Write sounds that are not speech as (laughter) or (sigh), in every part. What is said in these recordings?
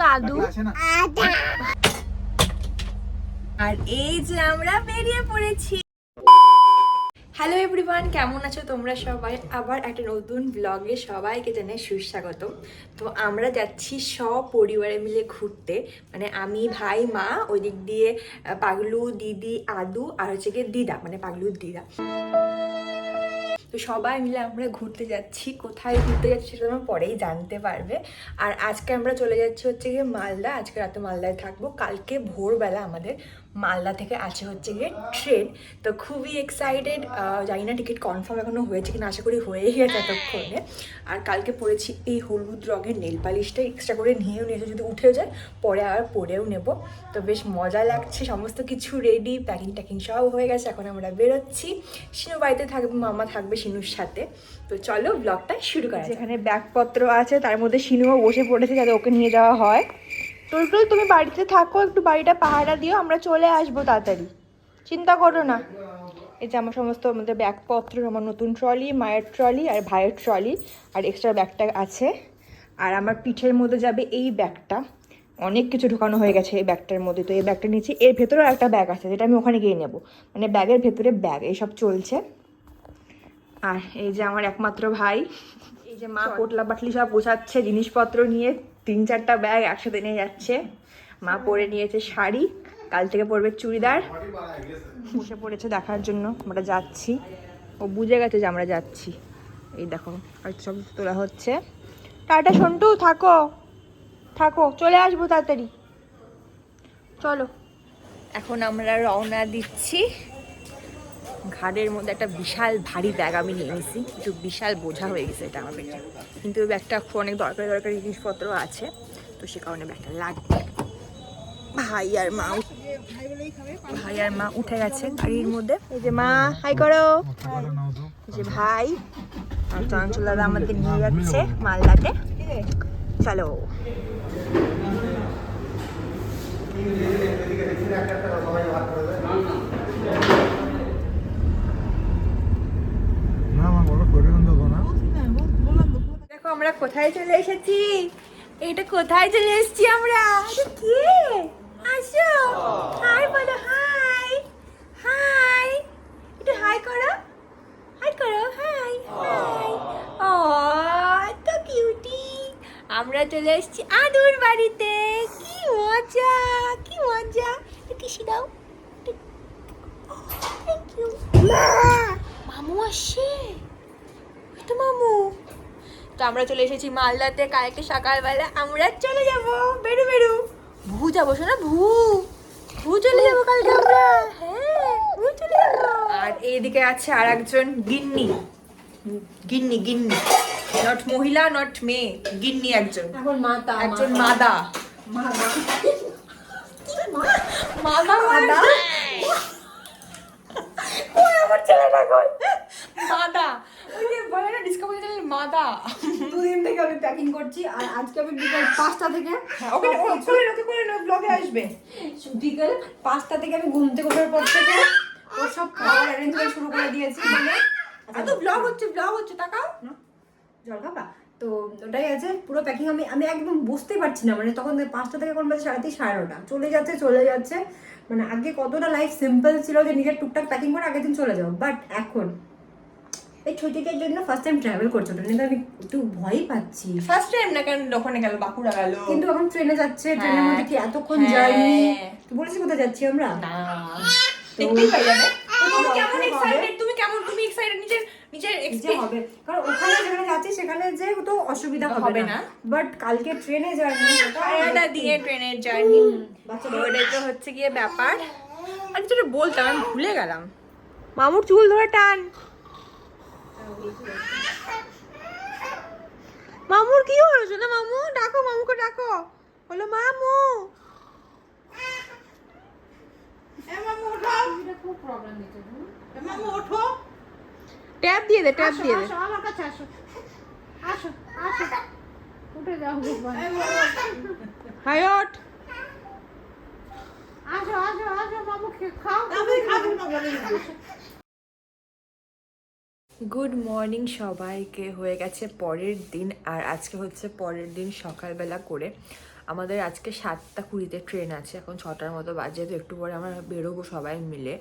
তো আদু। আর এই যে আমরা বেরিয়ে পড়েছি। হ্যালো এভরিওয়ান কেমন আছো তোমরা সবাই? আবার একটা নতুন ব্লগে সবাইকে জানাই সুস্বাগত তো আমরা যাচ্ছি সপরিবারে মিলে ঘুরতে। মানে আমি ভাই মা ওই দিক দিয়ে পাগলু দিদি আদু আর হচ্ছে গিয়ে দিদা মানে পাগলুর দিদা। তো সবাই মিলে আমরা ঘুরতে যাচ্ছি, কোথায় ঘুরতে যাচ্ছি সেটা তোমরা পরেই জানতে পারবে। আর আজকে আমরা চলে যাচ্ছি হচ্ছে গিয়ে মালদা, আজকে রাতে মালদায় থাকব। কালকে ভোরবেলা আমাদের মালদা থেকে আছে হচ্ছে গিয়ে ট্রেন। তো খুবই এক্সাইটেড জানি না টিকিট কনফার্ম এখনও হয়েছে কিনা, আশা করি হয়েই গেছে এতক্ষণে। আর কালকে পরেছি এই হলুদ রঙের নেল পালিশটা এক্সট্রা করে নিয়েও নিয়েছে, যদি উঠেও যায়, পরে আবার পরেও নেব। তো বেশ মজা লাগছে, সমস্ত কিছু রেডি প্যাকিং ট্যাকিং সব হয়ে গেছে, এখন আমরা বেরোচ্ছি। শিনু বাড়িতে থাকবে মামা থাকবে শিনুর সাথে। তো চলো ব্লগটা শুরু করা যেখানে ব্যাগপত্র আছে, তার মধ্যে শিনুও বসে পড়েছে যাতে ওকে নিয়ে যাওয়া হয়। টুলটুল তুমি বাড়িতে থাকো একটু বাড়িটা পাহারা দিও আমরা চলে আসব তাড়াতাড়ি। চিন্তা করো না। এই যে আমার সমস্ত আমাদের ব্যাগপত্র আমার নতুন ট্রলি মায়ের ট্রলি আর ভাইয়ের ট্রলি আর এক্সট্রা ব্যাগটা আছে। আর আমার পিঠের মধ্যে যাবে এই ব্যাগটা। অনেক কিছু ঢোকানো হয়ে গেছে এই ব্যাগটার মধ্যে। তো এই ব্যাগটা নিচ্ছি এর ভেতরেও একটা ব্যাগ আছে যেটা আমি ওখানে গিয়ে নেব। মানে ব্যাগের ভেতরে ব্যাগ এইসব চলছে। আর এই যে আমার একমাত্র ভাই এই যে মা পোটলা বাটলি সব গোছাচ্ছে জিনিসপত্র নিয়ে। তিন চারটা ব্যাগ একসাথে নিয়ে যাচ্ছে। মা পরে নিয়েছে শাড়ি, কাল থেকে পরবে চুড়িদার। বসে পড়েছে দেখার জন্য, আমরা যাচ্ছি। ও বুঝে গেছে যে আমরা যাচ্ছি। এই দেখো, আর সব তোলা হচ্ছে। টাটা, সন্টু, থাকো। থাকো, চলে আসব তাড়াতাড়ি। চলো, এখন আমরা রওনা দিচ্ছি। ঘাড়ের মধ্যে একটা বিশাল ভারী ব্যাগ আমি নিয়ে নিয়েছি একটু বিশাল বোঝা হয়ে গেছে এটা আমার পেটে কিন্তু ওই ব্যাগটা অনেক দরকারি দরকারি জিনিসপত্র আছে। তো সে কারণে ব্যাগটা লাগবে। ভাই আর মা ভাই আর মা উঠে গেছে গাড়ির মধ্যে। এই যে মা, হাই করো। যে ভাই চঞ্চল দাদা আমাদের নিয়ে যাচ্ছে মালদাতে। চলো আমার বড় পরিবহন দেবো না দেখো আমরা কোথায় চলে এসেছি? এটা কোথায় চলে এসেছি আমরা? কে? আসো। হাই বলো হাই হাই একটু হাই করো। হাই করো হাই হাই ও তো কিউটি আমরা চলে এসেছি আদুর বাড়িতে। কি মজা কি মজা। একটু কিসি দাও। মামু আসছে? তো মামু। তো আমরা চলে এসেছি মালদাতে কালকে সকালবেলা। আমরা চলে যাব। বেরু বেরু। ভু যাব শোনা ভু। ভু চলে যাব কালকে আমরা। হ্যাঁ ভু চলে যাব। আর এইদিকে আছে আর একজন গিন্নি। গিন্নি গিন্নি। নট মহিলা নট মেয়ে। গিন্নি একজন। এখন মাতা একজন মাদা। মাদা। মাদা আমার ছেলেটা কই? মাদা। ওই যে বলে না ডিসকভারি চ্যানেল মাদা দুদিন থেকে আমি প্যাকিং করছি আর আজকে আমি বিকাল পাঁচটা থেকে হ্যাঁ, ওকে ওকে করে ওকে করে ব্লগে আসবে। বিকাল পাঁচটা থেকে আমি ঘুম থেকে ওঠার পর থেকে ওর সব খাবার অ্যারেঞ্জ শুরু করে দিয়েছি মানে আর তো ব্লগ হচ্ছে ব্লগ হচ্ছে তাকাও। জল খাবা? তো ওটাই আছে পুরো প্যাকিং আমি আমি একদম বুঝতেই পারছি না মানে তখন পাঁচটা থেকে কোন বাজে সাড়ে তিন সাড়ে নটা। চলে যাচ্ছে চলে যাচ্ছে। মানে আগে কতটা লাইফ সিম্পল ছিল যে নিজের টুকটাক প্যাকিং করে আগের দিন চলে যাও বাট এখন এই ছুটিটার জন্য ফার্স্ট টাইম ট্রাভেল করছ তো আমি একটু ভয়ই পাচ্ছি। ফার্স্ট টাইম না কেন ওখানে গেল বাঁকুড়া গেল। কিন্তু এখন ট্রেনে যাচ্ছে ট্রেনের হ্যাঁ। মধ্যে কি এতক্ষণ হ্যাঁ। জার্নি তো বলেছি কোথায় যাচ্ছি আমরা? না। দেখতেই পাই যাবে। তুমি কেমন এক্সাইটেড তুমি কেমন? তুমি এক্সাইটেড নিজের নিজের হবে। কারণ ওখানে যেখানে যাচ্ছি সেখানে যে তো অসুবিধা হবে না। বাট কালকে ট্রেনে জার্নি সারাটা দিয়ে ট্রেনের জার্নি বাচ্চাদের ওটাই তো হচ্ছে গিয়ে ব্যাপার। যেটা বলতাম আমি ভুলে গেলাম। মামুর চুল ধরে টান। মামুর কি হলো? শোনা মামু ডাকো মামুকে ডাকো। হলো মামু। খুব প্রবলেম দিচ্ছে ট্যাপ দিয়ে দে ট্যাপ দিয়ে দে। আমার কাছে আসো। আসো আসো। উঠে যাও হাই আসো আসো আসো মামু খাও। খাব গুড মর্নিং সবাইকে, হয়ে গেছে পরের দিন। আর আজকে হচ্ছে পরের দিন সকালবেলা করে আমাদের আজকে সাতটা কুড়িতে ট্রেন আছে। এখন ছটার মতো বাজে, তো একটু পরে আমরা বেরোবো সবাই মিলে।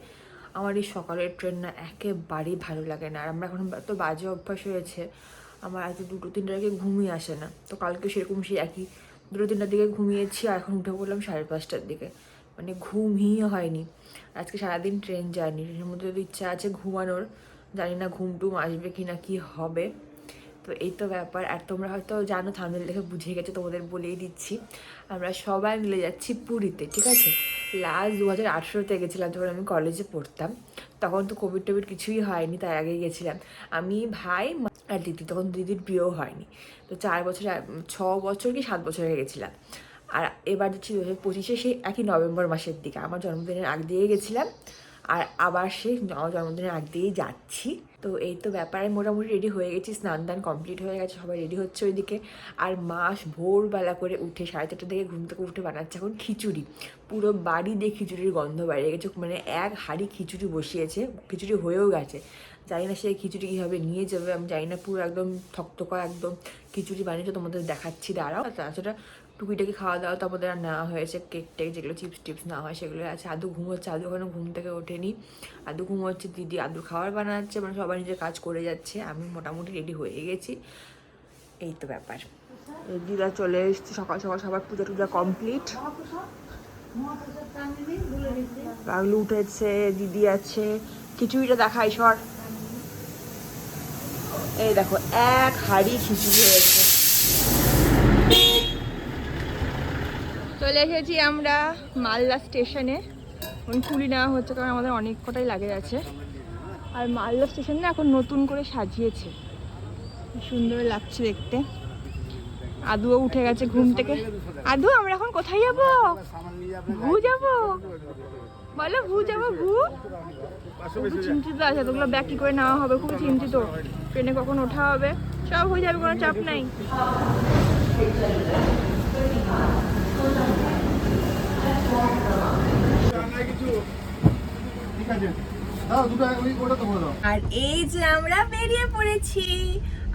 আমার এই সকালের ট্রেন না একেবারেই ভালো লাগে না। আর আমরা এখন তো বাজে অভ্যাস হয়েছে, আমার আজ দুটো তিনটার আগে ঘুমিয়ে আসে না। তো কালকে সেরকম সেই একই দুটো তিনটার দিকে ঘুমিয়েছি আর এখন উঠে পড়লাম সাড়ে পাঁচটার দিকে। মানে ঘুমই হয়নি। আজকে সারাদিন ট্রেন যায়নি ট্রেনের মধ্যে ইচ্ছা আছে ঘুমানোর জানি না ঘুম টুম আসবে কি না, কি হবে। তো এই তো ব্যাপার। আর তোমরা হয়তো জানো থামনেল দেখে বুঝে গেছো, তোমাদের বলেই দিচ্ছি। আমরা সবাই মিলে যাচ্ছি পুরীতে, ঠিক আছে? লাস্ট দু হাজার আঠেরোতে গেছিলাম যখন আমি কলেজে পড়তাম। তখন তো কোভিড টোভিড কিছুই হয়নি, তার আগেই গেছিলাম। আমি ভাই আর দিদি, তখন দিদির বিয়েও হয়নি। তো চার বছর, ছ বছর কি সাত বছর হয়ে গেছিলাম। আর এবার যাচ্ছি দু হাজার পঁচিশে, সেই একই নভেম্বর মাসের দিকে। আমার জন্মদিনের আগ দিয়ে গেছিলাম। আর আবার সে জন্মদিনের আগ দিয়েই যাচ্ছি। তো এই তো ব্যাপারে, মোটামুটি রেডি হয়ে গেছি, স্নান দান কমপ্লিট হয়ে গেছে, সবাই রেডি হচ্ছে ওইদিকে। আর মাস ভোরবেলা করে উঠে সাড়ে চারটা থেকে ঘুম থেকে উঠে বানাচ্ছে এখন খিচুড়ি। পুরো বাড়ি দিয়ে খিচুড়ির গন্ধ বাইরে গেছে মানে এক হাড়ি খিচুড়ি বসিয়েছে, খিচুড়ি হয়েও গেছে। জানি না সে খিচুড়ি কীভাবে নিয়ে যাবে, আমি জানি না, পুরো একদম থকথকা একদম খিচুড়ি বানিয়েছে, তোমাদের দেখাচ্ছি, দাঁড়াও। তাছাড়া টুকিটাকি খাওয়া দাওয়া তো আমাদের আর নেওয়া হয়েছে, কেক টেক যেগুলো চিপস টিপস নেওয়া হয় সেগুলো আছে। আদু ঘুমোচ্ছে, আদু ওখানে ঘুম থেকে ওঠেনি। আদু ঘুমোচ্ছে, দিদি আদু খাবার বানাচ্ছে মানে সবাই নিজের কাজ করে যাচ্ছে, আমি মোটামুটি রেডি হয়ে গেছি। এই তো ব্যাপার। দিদা চলে এসছে, সকাল সকাল সবার পুজো টুজা কমপ্লিট পাগলু উঠেছে, দিদি আছে, খিচুড়িটা দেখাই সর। এই দেখো, এক হাড়ি খিচুড়ি হয়েছে। চলে এসেছি আমরা মালদা স্টেশনে। এখন কুড়ি নেওয়া হচ্ছে, কারণ আমাদের অনেক কটাই লাগে আছে। আর মালদা স্টেশন না এখন নতুন করে সাজিয়েছে। সুন্দর লাগছে দেখতে। আদুও উঠে গেছে ঘুম থেকে। আদু, আমরা এখন কোথায় যাব? ভু যাব? বলো, ভু যাব, ভু? খুব চিন্তিত আছে তোগুলো ব্যাগ কি করে নেওয়া হবে? খুব চিন্তিত। ট্রেনে কখন ওঠা হবে? সব হয়ে যাবে কোনো চাপ নাই। আর এই যে আমরা বেরিয়ে পড়েছি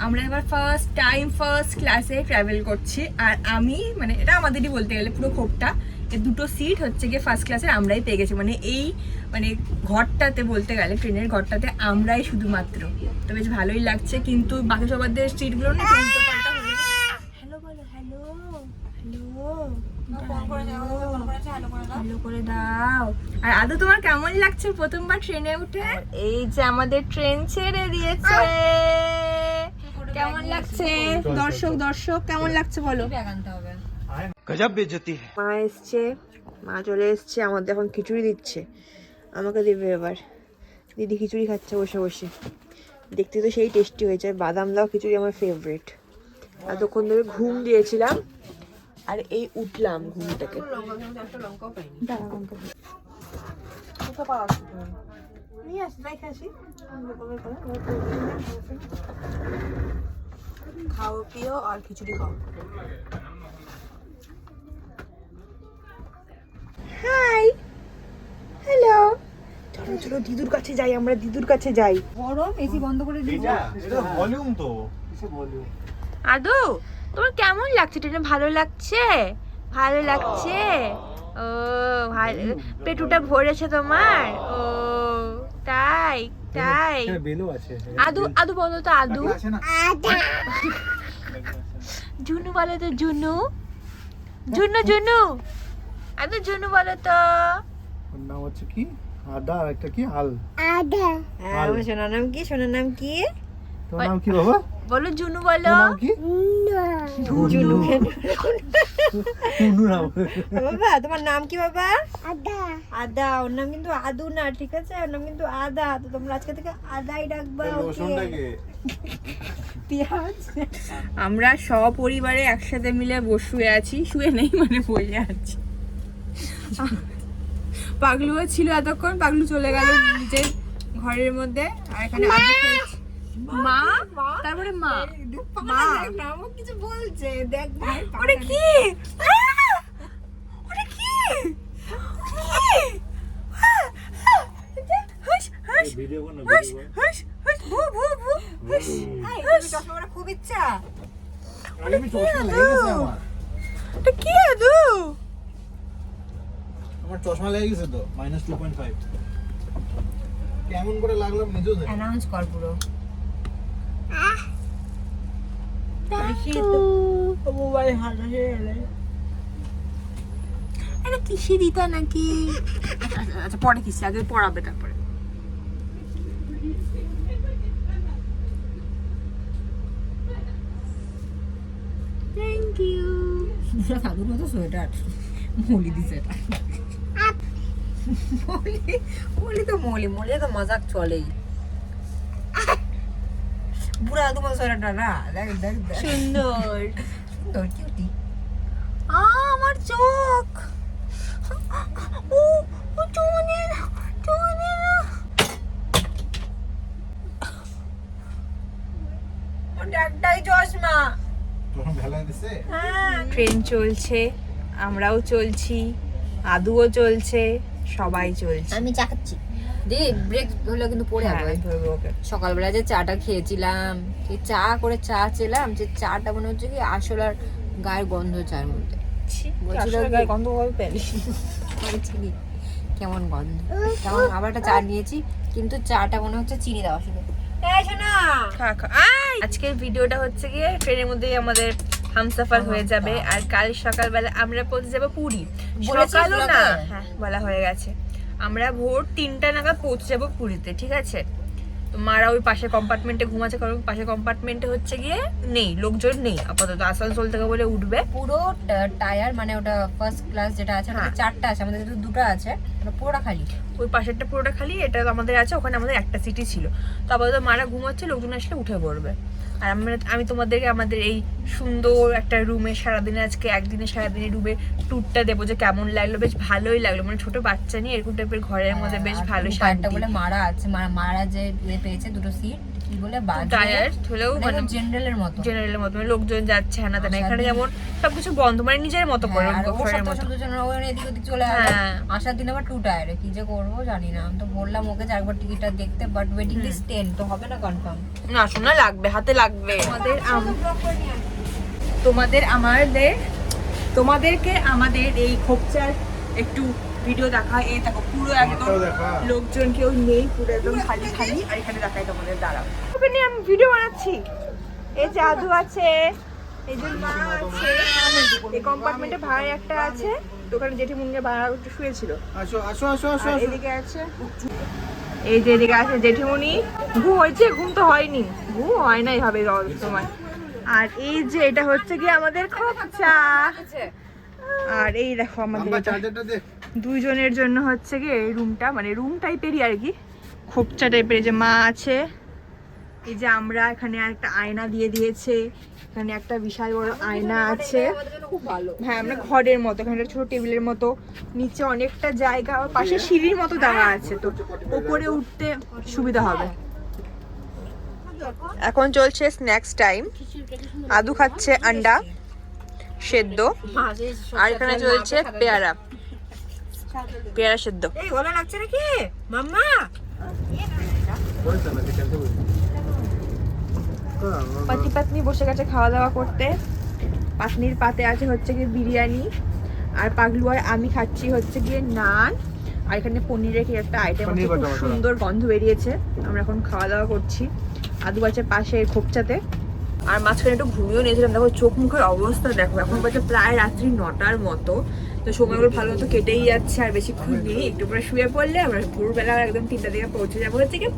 আমরা এবার ফার্স্ট টাইম ফার্স্ট ক্লাসে ট্রাভেল করছি। আর আমি মানে এটা আমাদেরই বলতে গেলে পুরো খোপটা দুটো সিট হচ্ছে গিয়ে ফার্স্ট ক্লাসের আমরাই পেয়ে গেছি। মানে এই মানে ঘরটাতে বলতে গেলে ট্রেনের ঘরটাতে আমরাই শুধুমাত্র। তো বেশ ভালোই লাগছে কিন্তু বাকি সবাদের সিটগুলো না হ্যালো বলো হ্যালো হ্যালো তোমার কেমন লাগছে প্রথমবার ট্রেনে উঠে? এই যে আমাদের ট্রেন ছেড়ে দিয়েছে। কেমন লাগছে? দর্শক দর্শক কেমন লাগছে বলো? গজব বেজতি মা এসছে মা চলে এসছে আমাদের এখন খিচুড়ি দিচ্ছে। আমাকে দেবে এবার। দিদি খিচুড়ি খাচ্ছে বসে বসে। দেখতে তো সেই টেস্টি হয়েছে। বাদাম দাও খিচুড়ি আমার ফেভারিট এতক্ষণ ধরে ঘুম দিয়েছিলাম আর এই উঠলাম ঘুমটাকে। খাও পিও আর খিচুড়ি খাও। চলো দিদুর কাছে যাই আমরা দিদুর কাছে যাই। গরম এসি বন্ধ করে দিই এটা ভলিউম তো। আদু তোমার কেমন লাগছে? ট্রেনে ভালো লাগছে? ভালো লাগছে? ও ভালো পেটুটা ভরেছে তোমার? ও তাই তাই। বেলু আছে আদু আদু বলো তো আদু। জুনু বলো তো জুনু। জুনু জুনু। আদু জুনু বলো তো। নাম হচ্ছে কি? আদা আর একটা কি? হাল। হ্যাঁ আমার সোনার নাম কি? সোনার নাম কি? তোর নাম কি বাবা? বলো জুনু বলো। নাম কি? জুনু। কুনু নাম। বাবা তোমার নাম কি বাবা? আদা। আদা ওর নাম কিন্তু আদু না ঠিক আছে? ওর নাম কিন্তু আদা। তো তোমরা আজকে থেকে আদাই ডাকবা ওকে? পেঁয়াজ। আমরা সপরিবারে একসাথে মিলে বসে আছি শুয়ে নেই মানে বসে আছি। পাগলুও ছিল এতক্ষণ পাগলু চলে গেল নিজের ঘরের মধ্যে। আর এখানে। মা! তারপরে মা? মা? কিছু বলছে। দেখ কি? কি? খুব ইচ্ছা। কি আদু? আমার চশমা লেগে গেছে তো মাইনাস টু পয়েন্ট ফাইভ কেমন করে লাগলাম নিজেও জানি। অ্যানাউন্স কর পুরো। কিসে দিতা নাকি? আচ্ছা পরে কিসে? আগে পড়াবে তারপরে। থ্যাংক ইউ (laughs) সাধুর মতো সোয়েটার মলি দিছে এটা। মলি মলি তো মলি মলি তো মজাক চলেই। বুড়া তো মতো সোয়েটারটা না দেখ দেখ সুন্দর। সুন্দর কিউটি আ, আমার চোখ। ও ও চশমা। তখন ভেলা ট্রেন চলছে আমরাও চলছি আদুও চলছে। সবাই চলছে। আমি চা খাচ্ছি। দে ব্রেক হলো কিন্তু পড়ে হ্যাঁ, যাবে। সকালবেলা যে চাটা খেয়েছিলাম সেই চা করে চা চেলাম যে চাটা মনে হচ্ছে কি আসল আর গায়ের গন্ধ চার মধ্যে। গন্ধ (laughs) কি, কেমন গন্ধ? কেমন আবার একটা চা নিয়েছি কিন্তু চাটা মনে হচ্ছে চিনি দেওয়া শুধু। এই! আজকের ভিডিওটা হচ্ছে গিয়ে ট্রেনের মধ্যেই আমাদের হামসাফার হয়ে যাবে। আর কাল সকালবেলা আমরা পৌঁছে যাব পুরী। সকালও না? হ্যাঁ বলা হয়ে গেছে। আমরা ভোর তিনটা নাগাদ পৌঁছে যাব পুরীতে ঠিক আছে? তো মারা ওই পাশে কম্পার্টমেন্টে ঘুমাচ্ছে কারণ পাশে কম্পার্টমেন্টে হচ্ছে গিয়ে নেই লোকজন নেই। আপাতত আসানসোল থেকে বলে উঠবে। পুরো টায়ার মানে ওটা ফার্স্ট ক্লাস যেটা আছে হ্যাঁ। চারটা আছে আমাদের যেহেতু দুটো আছে পুরোটা খালি। ওই পাশেরটা পুরোটা খালি এটা আমাদের আছে ওখানে আমাদের একটা সিটি ছিল। তো আপাতত মারা ঘুমাচ্ছে লোকজন আসলে উঠে পড়বে। আর আমরা আমি তোমাদেরকে আমাদের এই সুন্দর একটা রুমে সারাদিনে আজকে একদিনে সারাদিনে রুমে ট্যুরটা দেবো যে কেমন লাগল বেশ ভালোই লাগল। মানে ছোট বাচ্চা নিয়ে এরকম টাইপের ঘরের মধ্যে বেশ আর ভালো শান্তি। বলে মারা আছে মারা মারা যে ইয়ে পেয়েছে দুটো সিট কি বলে বাজে। টায়ার হলেও মানে জেনারেলের মতো। জেনারেলের মতো মানে লোকজন যাচ্ছে হ্যানা তেনা এখানে যেমন সবকিছু বন্ধ মানে নিজের মতো করে হ্যাঁ, মতো। এদিক ওদিক চলে হ্যাঁ। আসে আসার দিন আবার টু টায়ারে কি যে করব জানি না। আমি তো বললাম ওকে যে একবার টিকিটটা দেখতে বাট ওয়েটিং লিস্ট টেন তো হবে না কনফার্ম না শোনা লাগবে হাতে লাগবে। তোমাদের তোমাদের আমাদের তোমাদেরকে আমাদের এই খোপচার একটু ভিডিও দেখা এই দেখো পুরো একদম লোকজন কেউ নেই পুরো একদম খালি খালি। আর এখানে দেখাই তোমাদের দাঁড়াও। ওকে নিয়ে আমি ভিডিও বানাচ্ছি। এই জাদু আছে এই যে মা আছে এই কম্পার্টমেন্টে ভাড়া একটা আছে দোকানে জেঠি মুঙ্গে ভাড়া একটু শুয়েছিল। আসো আসো আসো আসো এদিকে আছে এই যে এদিকে আছে জেঠিমণি ঘুম হয়েছে ঘুম তো হয়নি। ঘুম হয় না এইভাবে সময় আর এই যে এটা হচ্ছে কি আমাদের খোপচা। আর এই দেখো আমাদের দুইজনের জন্য হচ্ছে কি এই রুমটা মানে রুম টাইপেরই আর কি। খোপচা টাইপের যে মা আছে এই যে আমরা এখানে একটা আয়না দিয়ে দিয়েছে এখানে একটা বিশাল বড় আয়না আছে। খুব ভালো। হ্যাঁ আমরা ঘরের মতো এখানে একটা ছোট টেবিলের মতো নিচে অনেকটা জায়গা আর পাশে সিঁড়ির মতো দেওয়া আছে তো ওপরে উঠতে সুবিধা হবে। এখন চলছে স্ন্যাক্স টাইম আদু খাচ্ছে আন্ডা। সেদ্ধ। আর এখানে চলছে পেয়ারা। পেয়ারা সেদ্ধ। এই ভালো লাগছে নাকি? মাম্মা! বলতে না খেলতে বলতে পাতি পাতনি বসে গেছে খাওয়া দাওয়া করতে। পাতনির পাতে আছে হচ্ছে গিয়ে বিরিয়ানি আর পাগলু আর আমি খাচ্ছি হচ্ছে গিয়ে নান। আর এখানে পনিরের কি একটা আইটেম আছে খুব। সুন্দর গন্ধ বেরিয়েছে। আমরা এখন খাওয়া দাওয়া করছি। আদু আছে পাশে খোপচাতে। আর মাঝখানে একটু ঘুমিয়েও নিয়েছিলাম। দেখো, চোখ মুখের অবস্থা দেখো। এখন বাজে প্রায় রাত্রি নটার মতো, তো সময়গুলো ভালো মতো কেটেই যাচ্ছে আর বেশিক্ষণ নেই। একটু পরে শুয়ে পড়লে আমরা ভোরবেলা একদম তিনটা দিকে পৌঁছে যাব। হচ্ছে গিয়ে